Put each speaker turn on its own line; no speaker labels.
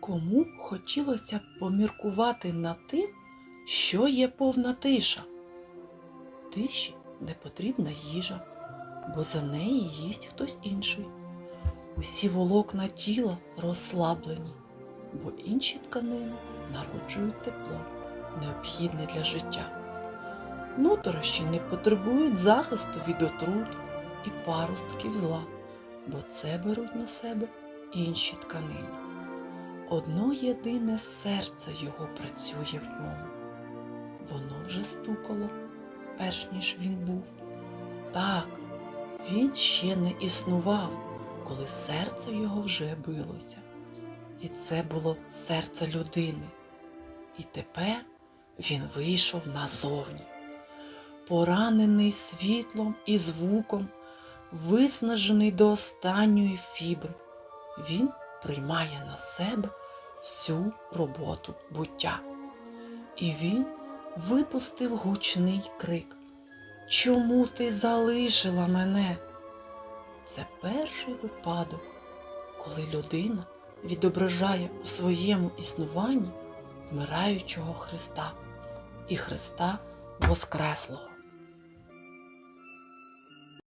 Кому хотілося б поміркувати над тим, що є повна тиша? Тиші не потрібна їжа, бо за неї їсть хтось інший. Усі волокна тіла розслаблені, бо інші тканини народжують тепло, необхідне для життя. Нуторощі не потребують захисту від отрут і паростків зла, бо це беруть на себе інші тканини. Одно єдине серце його працює в ньому. Воно вже стукало, перш ніж він був. Так, він ще не існував, коли серце його вже билося. І це було серце людини. І тепер він вийшов назовні. Поранений світлом і звуком, виснажений до останньої фібри, він приймає на себе всю роботу буття. І він випустив гучний крик. Чому ти залишила мене? Це перший випадок, коли людина відображає у своєму існуванні вмираючого Христа і Христа Воскреслого.